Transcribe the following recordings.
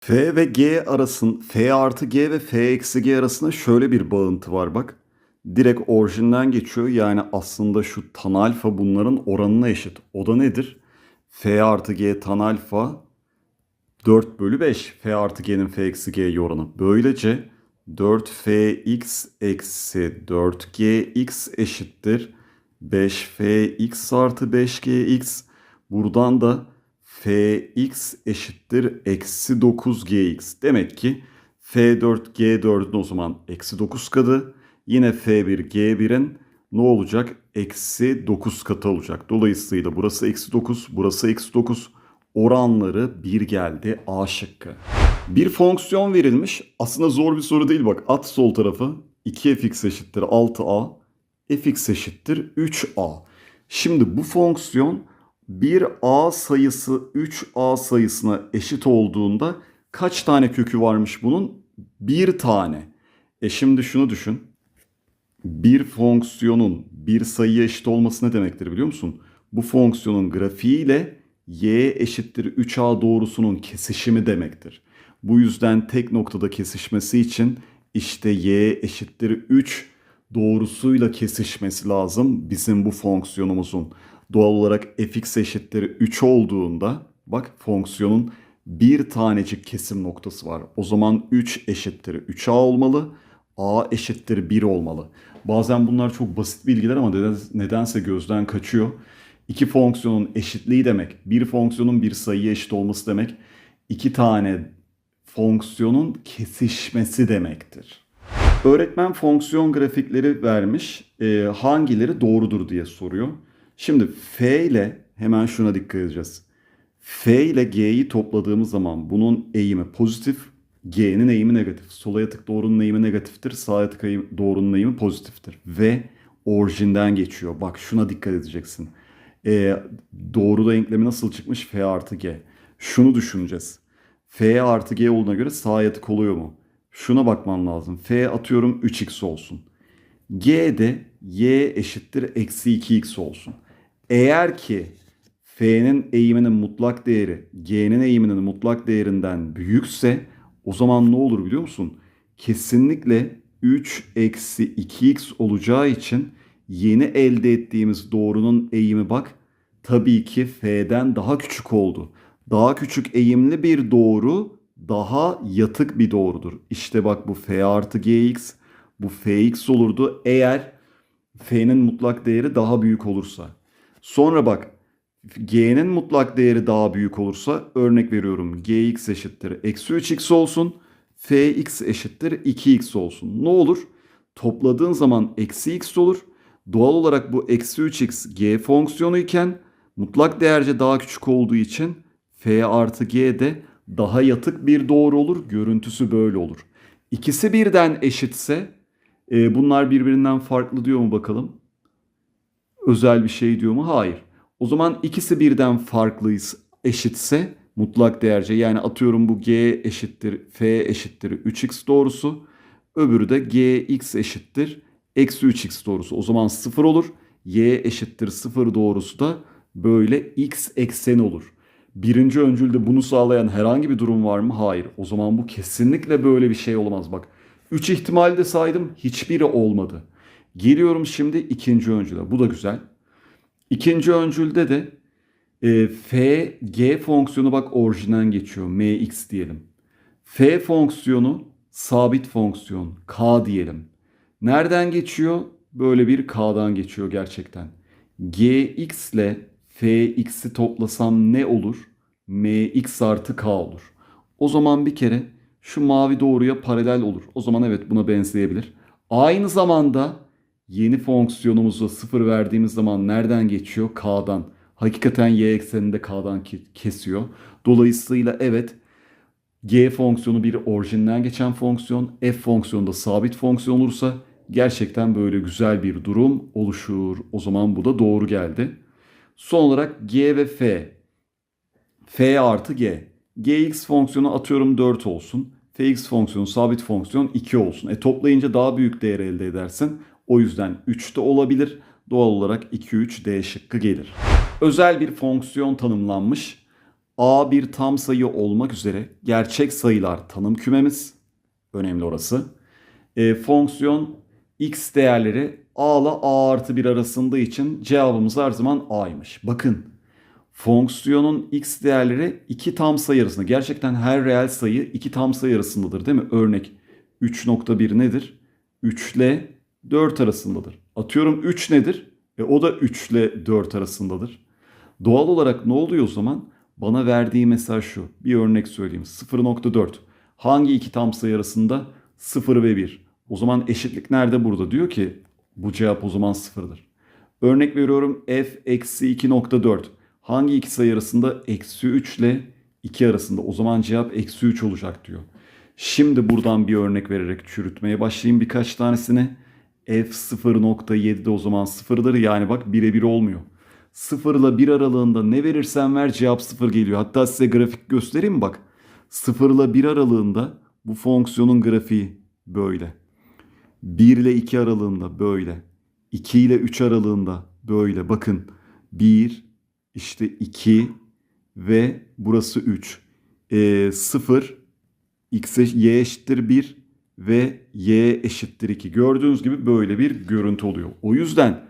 F ve G arasın, F artı G ve F eksi G arasında şöyle bir bağıntı var bak. Direkt orijinden geçiyor. Yani aslında şu tan alfa bunların oranına eşit. O da nedir? F artı G tan alfa 4 bölü 5. F artı G'nin F eksi G oranı. Böylece 4Fx eksi 4Gx eşittir. 5Fx artı 5Gx. Buradan da Fx eşittir eksi 9Gx. Demek ki F4 G4'ün o zaman eksi 9 katı. Yine F1 G1'in ne olacak? Eksi 9 katı olacak. Dolayısıyla burası eksi 9, burası eksi 9. Oranları 1 geldi A şıkkı. Bir fonksiyon verilmiş. Aslında zor bir soru değil bak. At sol tarafı. 2fx eşittir 6a. fx eşittir 3a. Şimdi bu fonksiyon bir a sayısı 3a sayısına eşit olduğunda kaç tane kökü varmış bunun? Bir tane. E şimdi şunu düşün. Bir fonksiyonun bir sayıya eşit olması ne demektir biliyor musun? Bu fonksiyonun grafiğiyle y eşittir 3a doğrusunun kesişimi demektir. Bu yüzden tek noktada kesişmesi için işte y eşittir 3 doğrusuyla kesişmesi lazım bizim bu fonksiyonumuzun. Doğal olarak fx eşittir 3 olduğunda bak fonksiyonun bir tanecik kesim noktası var. O zaman 3 eşittir 3a olmalı. a eşittir 1 olmalı. Bazen bunlar çok basit bilgiler ama nedense gözden kaçıyor. İki fonksiyonun eşitliği demek, bir fonksiyonun bir sayıya eşit olması demek, iki tane fonksiyonun kesişmesi demektir. Öğretmen fonksiyon grafikleri vermiş. Hangileri doğrudur diye soruyor. Şimdi f ile hemen şuna dikkat edeceğiz. f ile g'yi topladığımız zaman bunun eğimi pozitif, g'nin eğimi negatif. Sola yatık doğrunun eğimi negatiftir, sağa yatık doğrunun eğimi pozitiftir. Ve orijinden geçiyor. Bak şuna dikkat edeceksin. E, doğru denklemi nasıl çıkmış? f artı g. Şunu düşüneceğiz. F artı G olduğuna göre sağ yatık oluyor mu? Şuna bakman lazım. F atıyorum 3x olsun. G de y eşittir eksi 2x olsun. Eğer ki F'nin eğiminin mutlak değeri G'nin eğiminin mutlak değerinden büyükse o zaman ne olur biliyor musun? Kesinlikle 3 eksi 2x olacağı için yeni elde ettiğimiz doğrunun eğimi bak tabii ki F'den daha küçük oldu daha küçük eğimli bir doğru daha yatık bir doğrudur. İşte bak bu f artı gx bu fx olurdu eğer f'nin mutlak değeri daha büyük olursa. Sonra bak g'nin mutlak değeri daha büyük olursa örnek veriyorum gx eşittir eksi 3x olsun fx eşittir 2x olsun. Ne olur? Topladığın zaman eksi x olur. Doğal olarak bu eksi 3x g fonksiyonu iken mutlak değerce daha küçük olduğu için F artı G de daha yatık bir doğru olur. Görüntüsü böyle olur. İkisi birden eşitse e, bunlar birbirinden farklı diyor mu bakalım? Özel bir şey diyor mu? Hayır. O zaman ikisi birden farklıyız eşitse mutlak değerce yani atıyorum bu G eşittir F eşittir 3x doğrusu. Öbürü de Gx eşittir eksi 3x doğrusu. O zaman 0 olur. Y eşittir 0 doğrusu da böyle x ekseni olur. Birinci öncülde bunu sağlayan herhangi bir durum var mı? Hayır. O zaman bu kesinlikle böyle bir şey olmaz. Bak 3 ihtimalde saydım hiçbiri olmadı. Geliyorum şimdi ikinci öncüle. Bu da güzel. İkinci öncülde de e, f, g fonksiyonu bak orijinden geçiyor. mx diyelim. f fonksiyonu sabit fonksiyon. k diyelim. Nereden geçiyor? Böyle bir k'dan geçiyor gerçekten. gx ile fx'i toplasam ne olur? mx artı k olur. O zaman bir kere şu mavi doğruya paralel olur. O zaman evet buna benzeyebilir. Aynı zamanda yeni fonksiyonumuzu sıfır verdiğimiz zaman nereden geçiyor? K'dan. Hakikaten y ekseninde k'dan kesiyor. Dolayısıyla evet g fonksiyonu bir orijinden geçen fonksiyon, f fonksiyonu da sabit fonksiyon olursa gerçekten böyle güzel bir durum oluşur. O zaman bu da doğru geldi. Son olarak g ve f. f artı g. gx fonksiyonu atıyorum 4 olsun. fx fonksiyonu sabit fonksiyon 2 olsun. E toplayınca daha büyük değer elde edersin. O yüzden 3 de olabilir. Doğal olarak 2 3 D şıkkı gelir. Özel bir fonksiyon tanımlanmış. A bir tam sayı olmak üzere gerçek sayılar tanım kümemiz. Önemli orası. E, fonksiyon x değerleri a ile a artı 1 arasında için cevabımız her zaman a'ymış. Bakın fonksiyonun x değerleri iki tam sayı arasında. Gerçekten her reel sayı iki tam sayı arasındadır değil mi? Örnek 3.1 nedir? 3 ile 4 arasındadır. Atıyorum 3 nedir? E, o da 3 ile 4 arasındadır. Doğal olarak ne oluyor o zaman? Bana verdiği mesaj şu. Bir örnek söyleyeyim. 0.4. Hangi iki tam sayı arasında? 0 ve 1. O zaman eşitlik nerede burada? Diyor ki bu cevap o zaman 0'dır. Örnek veriyorum f eksi 2.4. Hangi iki sayı arasında? Eksi 3 ile 2 arasında. O zaman cevap eksi 3 olacak diyor. Şimdi buradan bir örnek vererek çürütmeye başlayayım birkaç tanesini. F 0.7'de o zaman 0'dır. Yani bak birebir olmuyor. 0 ile 1 aralığında ne verirsen ver cevap 0 geliyor. Hatta size grafik göstereyim bak. 0 ile 1 aralığında bu fonksiyonun grafiği böyle. 1 ile 2 aralığında böyle. 2 ile 3 aralığında böyle. Bakın 1 işte 2 ve burası 3. Ee, 0 x eş- y eşittir 1 ve y eşittir 2. Gördüğünüz gibi böyle bir görüntü oluyor. O yüzden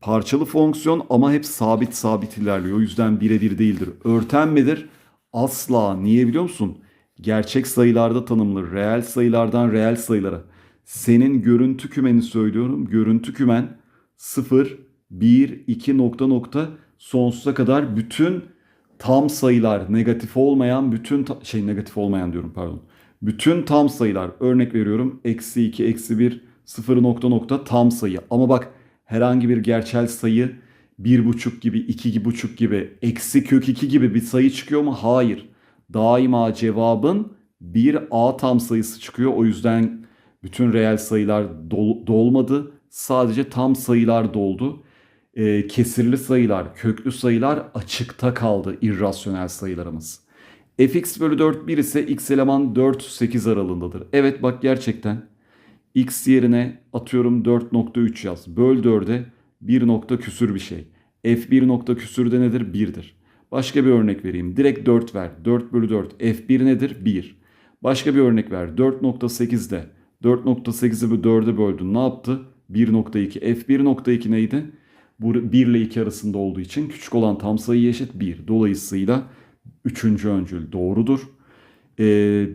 parçalı fonksiyon ama hep sabit sabit ilerliyor. O yüzden birebir değildir. Örten midir? Asla. Niye biliyor musun? Gerçek sayılarda tanımlı. Reel sayılardan reel sayılara. Senin görüntü kümeni söylüyorum. Görüntü kümen 0, 1, 2 nokta nokta sonsuza kadar bütün tam sayılar negatif olmayan bütün şey negatif olmayan diyorum pardon. Bütün tam sayılar örnek veriyorum eksi 2 eksi 1 0 nokta nokta tam sayı. Ama bak herhangi bir gerçel sayı 1,5 gibi 2,5 gibi eksi kök 2 gibi bir sayı çıkıyor mu? Hayır. Daima cevabın bir A tam sayısı çıkıyor. O yüzden bütün reel sayılar dol- dolmadı. Sadece tam sayılar doldu. Ee, kesirli sayılar, köklü sayılar açıkta kaldı irrasyonel sayılarımız. Fx bölü 4 1 ise x eleman 4 8 aralığındadır. Evet bak gerçekten x yerine atıyorum 4.3 yaz. Böl 4'e 1 nokta küsür bir şey. f1 nokta küsür de nedir? 1'dir. Başka bir örnek vereyim. Direkt 4 ver. 4 bölü 4. f1 nedir? 1. Başka bir örnek ver. 4.8'de 4.8'i bu 4'e böldün. Ne yaptı? 1.2. F1.2 neydi? Bu 1 ile 2 arasında olduğu için küçük olan tam sayı eşit 1. Dolayısıyla 3. öncül doğrudur. Ee,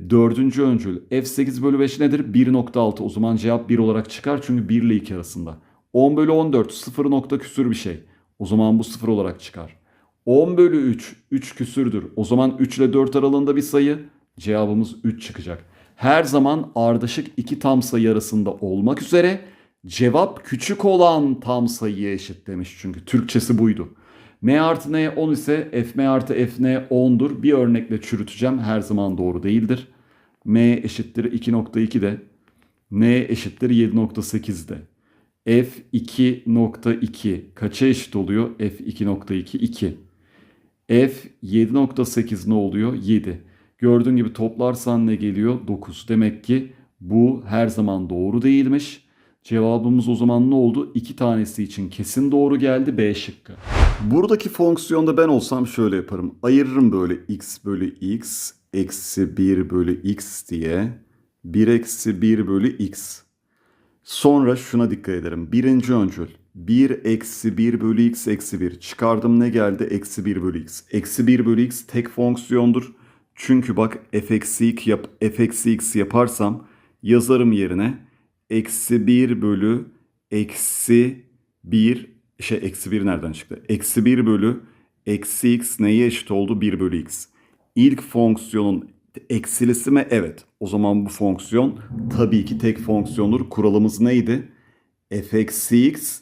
dördüncü öncül f8 bölü 5 nedir? 1.6 o zaman cevap 1 olarak çıkar çünkü 1 ile 2 arasında. 10 bölü 14 0 nokta küsür bir şey. O zaman bu 0 olarak çıkar. 10 bölü 3 3 küsürdür. O zaman 3 ile 4 aralığında bir sayı cevabımız 3 çıkacak. Her zaman ardışık iki tam sayı arasında olmak üzere cevap küçük olan tam sayıya eşit demiş çünkü. Türkçesi buydu. M artı N 10 ise F M artı F N 10'dur. Bir örnekle çürüteceğim. Her zaman doğru değildir. M eşittir 2.2 de N eşittir 7.8 de. F 2.2 kaça eşit oluyor? F 2.2 2. F 7.8 ne oluyor? 7. Gördüğün gibi toplarsan ne geliyor? 9. Demek ki bu her zaman doğru değilmiş. Cevabımız o zaman ne oldu? İki tanesi için kesin doğru geldi B şıkkı. Buradaki fonksiyonda ben olsam şöyle yaparım. Ayırırım böyle x bölü x eksi 1 bölü x diye. 1 eksi 1 bölü x. Sonra şuna dikkat ederim. Birinci öncül. 1 eksi 1 bölü x eksi 1. Çıkardım ne geldi? Eksi 1 bölü x. Eksi 1 bölü x tek fonksiyondur. Çünkü bak f eksi x, yap, f eksi x yaparsam yazarım yerine eksi 1 bölü eksi 1 şey eksi 1 nereden çıktı? Eksi 1 bölü eksi x neye eşit oldu? 1 bölü x. İlk fonksiyonun eksilisi mi? Evet. O zaman bu fonksiyon tabii ki tek fonksiyondur. Kuralımız neydi? f eksi x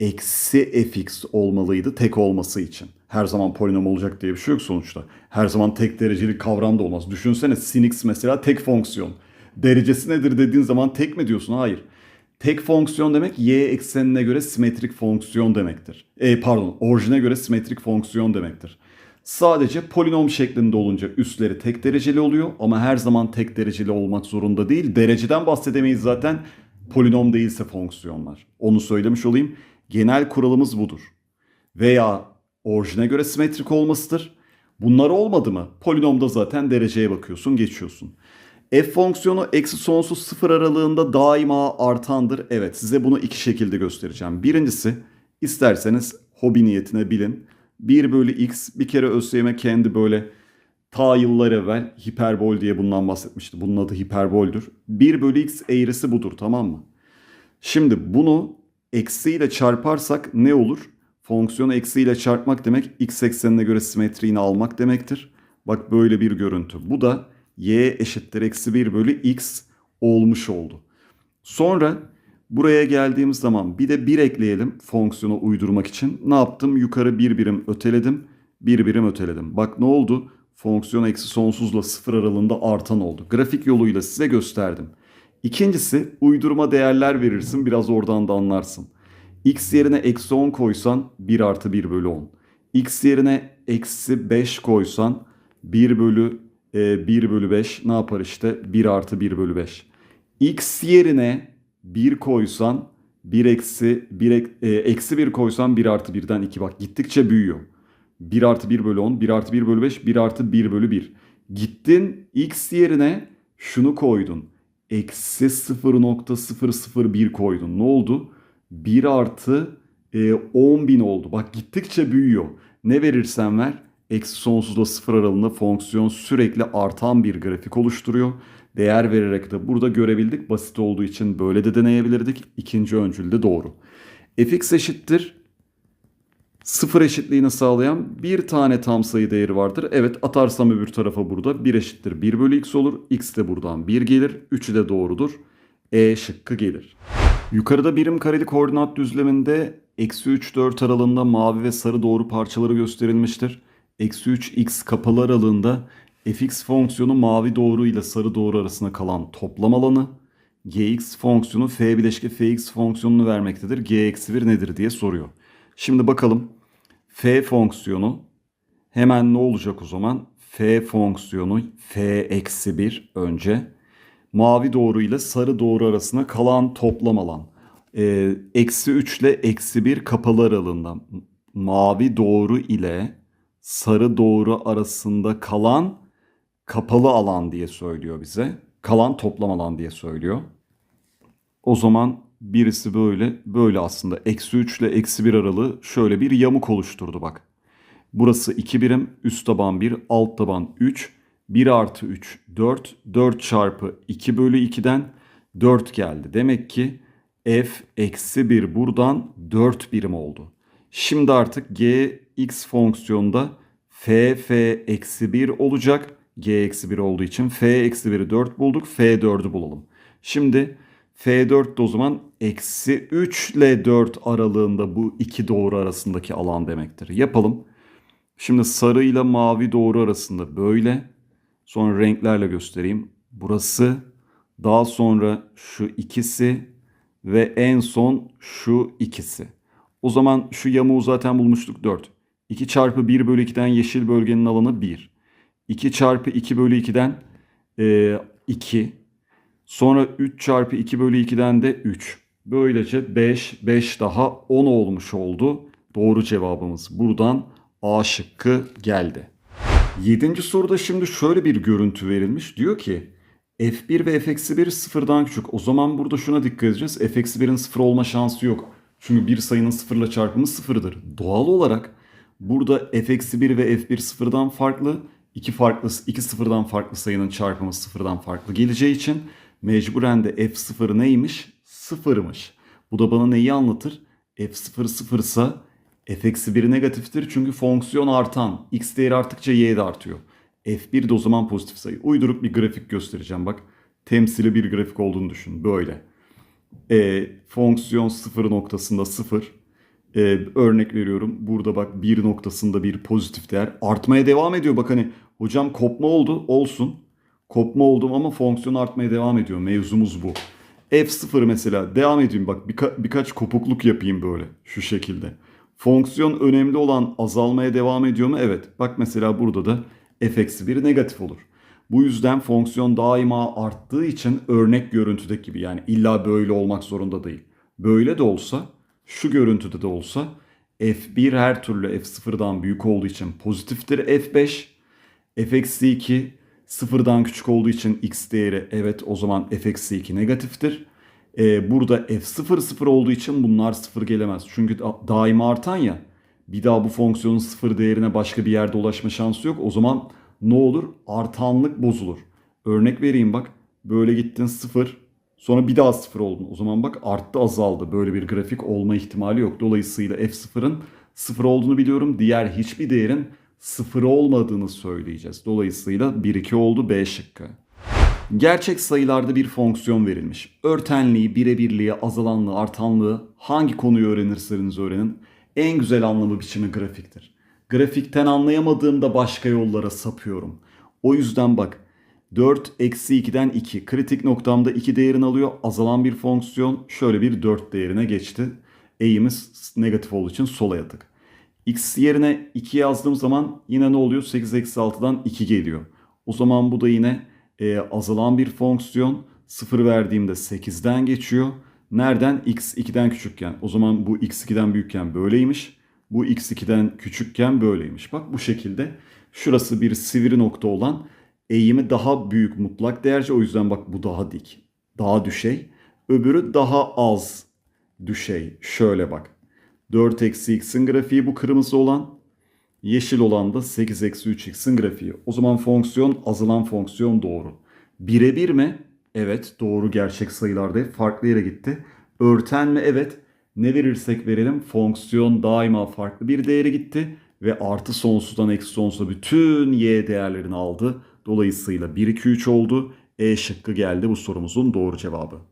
eksi fx olmalıydı tek olması için. Her zaman polinom olacak diye bir şey yok sonuçta. Her zaman tek dereceli kavram da olmaz. Düşünsene sin x mesela tek fonksiyon. Derecesi nedir dediğin zaman tek mi diyorsun? Hayır. Tek fonksiyon demek y eksenine göre simetrik fonksiyon demektir. E, pardon orijine göre simetrik fonksiyon demektir. Sadece polinom şeklinde olunca üstleri tek dereceli oluyor ama her zaman tek dereceli olmak zorunda değil. Dereceden bahsedemeyiz zaten polinom değilse fonksiyonlar. Onu söylemiş olayım. Genel kuralımız budur. Veya orijine göre simetrik olmasıdır. Bunlar olmadı mı? Polinomda zaten dereceye bakıyorsun, geçiyorsun. F fonksiyonu eksi sonsuz sıfır aralığında daima artandır. Evet size bunu iki şekilde göstereceğim. Birincisi isterseniz hobi niyetine bilin. 1 bölü x bir kere ÖSYM kendi böyle ta yıllar evvel hiperbol diye bundan bahsetmişti. Bunun adı hiperboldür. 1 bölü x eğrisi budur tamam mı? Şimdi bunu eksiyle çarparsak ne olur? Fonksiyonu eksiyle çarpmak demek x eksenine göre simetriğini almak demektir. Bak böyle bir görüntü. Bu da y eşittir eksi 1 bölü x olmuş oldu. Sonra buraya geldiğimiz zaman bir de 1 ekleyelim fonksiyonu uydurmak için. Ne yaptım? Yukarı bir birim öteledim. Bir birim öteledim. Bak ne oldu? Fonksiyon eksi sonsuzla sıfır aralığında artan oldu. Grafik yoluyla size gösterdim. İkincisi uydurma değerler verirsin. Biraz oradan da anlarsın. x yerine eksi 10 koysan 1 artı 1 bölü 10. x yerine eksi 5 koysan 1 bölü e, 1 bölü 5 ne yapar işte 1 artı 1 bölü 5. x yerine 1 koysan 1 eksi 1 ek- e, eksi 1 koysan 1 artı 1'den 2 bak gittikçe büyüyor. 1 artı 1 bölü 10, 1 artı 1 bölü 5, 1 artı 1 bölü 1. Gittin x yerine şunu koydun. Eksi 0.001 koydun. Ne oldu? 1 artı e, 10 bin oldu. Bak gittikçe büyüyor. Ne verirsen ver eksi sonsuzla sıfır aralığında fonksiyon sürekli artan bir grafik oluşturuyor. Değer vererek de burada görebildik. Basit olduğu için böyle de deneyebilirdik. İkinci öncül de doğru. fx eşittir sıfır eşitliğini sağlayan bir tane tam sayı değeri vardır. Evet atarsam öbür tarafa burada 1 eşittir 1 bölü x olur. x de buradan 1 gelir. 3'ü de doğrudur. E şıkkı gelir. Yukarıda birim kareli koordinat düzleminde eksi 3 4 aralığında mavi ve sarı doğru parçaları gösterilmiştir. Eksi 3 x kapalı aralığında fx fonksiyonu mavi doğru ile sarı doğru arasında kalan toplam alanı gx fonksiyonu f bileşke fx fonksiyonunu vermektedir. g eksi 1 nedir diye soruyor. Şimdi bakalım f fonksiyonu hemen ne olacak o zaman? f fonksiyonu f eksi 1 önce mavi doğru ile sarı doğru arasında kalan toplam alan. Ee, eksi 3 ile eksi 1 kapalı aralığında mavi doğru ile sarı doğru arasında kalan kapalı alan diye söylüyor bize. Kalan toplam alan diye söylüyor. O zaman birisi böyle böyle aslında eksi 3 ile eksi 1 aralığı şöyle bir yamuk oluşturdu bak. Burası 2 birim üst taban 1 alt taban 3 1 artı 3 4 4 çarpı 2 bölü 2'den 4 geldi. Demek ki f eksi 1 buradan 4 birim oldu. Şimdi artık g x fonksiyonda f f eksi 1 olacak. g eksi 1 olduğu için f eksi 1'i 4 bulduk. f 4'ü bulalım. Şimdi f4 de o zaman eksi 3 ile 4 aralığında bu iki doğru arasındaki alan demektir. Yapalım. Şimdi sarı ile mavi doğru arasında böyle. Sonra renklerle göstereyim. Burası, daha sonra şu ikisi ve en son şu ikisi. O zaman şu yamuğu zaten bulmuştuk 4. 2 çarpı 1 bölü 2'den yeşil bölgenin alanı 1. 2 çarpı 2 bölü 2'den e, 2. Sonra 3 çarpı 2 bölü 2'den de 3. Böylece 5, 5 daha 10 olmuş oldu. Doğru cevabımız buradan A şıkkı geldi. Yedinci soruda şimdi şöyle bir görüntü verilmiş. Diyor ki f1 ve f-1 sıfırdan küçük. O zaman burada şuna dikkat edeceğiz. f-1'in sıfır olma şansı yok. Çünkü bir sayının sıfırla çarpımı sıfırdır. Doğal olarak burada f-1 ve f1 sıfırdan farklı. iki farklı iki sıfırdan farklı sayının çarpımı sıfırdan farklı geleceği için mecburen de f0 neymiş? Sıfırmış. Bu da bana neyi anlatır? f0 sıfırsa f-1 negatiftir çünkü fonksiyon artan. x değeri arttıkça y de artıyor. f1 de o zaman pozitif sayı. Uydurup bir grafik göstereceğim bak. Temsili bir grafik olduğunu düşün. Böyle. E, fonksiyon 0 noktasında 0. E, örnek veriyorum. Burada bak 1 noktasında bir pozitif değer. Artmaya devam ediyor. Bak hani hocam kopma oldu. Olsun. Kopma oldum ama fonksiyon artmaya devam ediyor. Mevzumuz bu. F0 mesela devam edeyim bak birka- birkaç kopukluk yapayım böyle şu şekilde. Fonksiyon önemli olan azalmaya devam ediyor mu? Evet. Bak mesela burada da f-1 negatif olur. Bu yüzden fonksiyon daima arttığı için örnek görüntüdeki gibi yani illa böyle olmak zorunda değil. Böyle de olsa şu görüntüde de olsa f1 her türlü f0'dan büyük olduğu için pozitiftir f5 f eksi 2 sıfırdan küçük olduğu için x değeri evet o zaman f eksi 2 negatiftir. Ee, burada f sıfır sıfır olduğu için bunlar sıfır gelemez. Çünkü da- daima artan ya. Bir daha bu fonksiyonun sıfır değerine başka bir yerde ulaşma şansı yok. O zaman ne olur? Artanlık bozulur. Örnek vereyim bak. Böyle gittin sıfır. Sonra bir daha sıfır oldun. O zaman bak arttı azaldı. Böyle bir grafik olma ihtimali yok. Dolayısıyla f0'ın sıfır olduğunu biliyorum. Diğer hiçbir değerin sıfır olmadığını söyleyeceğiz. Dolayısıyla 1 2 oldu B şıkkı. Gerçek sayılarda bir fonksiyon verilmiş. Örtenliği, birebirliği, azalanlığı, artanlığı hangi konuyu öğrenirseniz öğrenin en güzel anlamı biçimi grafiktir. Grafikten anlayamadığımda başka yollara sapıyorum. O yüzden bak 4 eksi 2'den 2 kritik noktamda 2 değerini alıyor. Azalan bir fonksiyon şöyle bir 4 değerine geçti. Eğimiz negatif olduğu için sola yatık. X yerine 2 yazdığım zaman yine ne oluyor? 8 eksi 6'dan 2 geliyor. O zaman bu da yine e, azalan bir fonksiyon. 0 verdiğimde 8'den geçiyor. Nereden? X 2'den küçükken. O zaman bu X 2'den büyükken böyleymiş. Bu X 2'den küçükken böyleymiş. Bak bu şekilde. Şurası bir sivri nokta olan eğimi daha büyük mutlak değerci. O yüzden bak bu daha dik. Daha düşey. Öbürü daha az düşey. Şöyle bak. 4 eksi x'in grafiği bu kırmızı olan. Yeşil olan da 8 eksi 3x'in grafiği. O zaman fonksiyon azalan fonksiyon doğru. Birebir mi? Evet doğru gerçek sayılarda farklı yere gitti. Örten mi? Evet. Ne verirsek verelim fonksiyon daima farklı bir değere gitti. Ve artı sonsuzdan eksi sonsuza bütün y değerlerini aldı. Dolayısıyla 1 2 3 oldu. E şıkkı geldi bu sorumuzun doğru cevabı.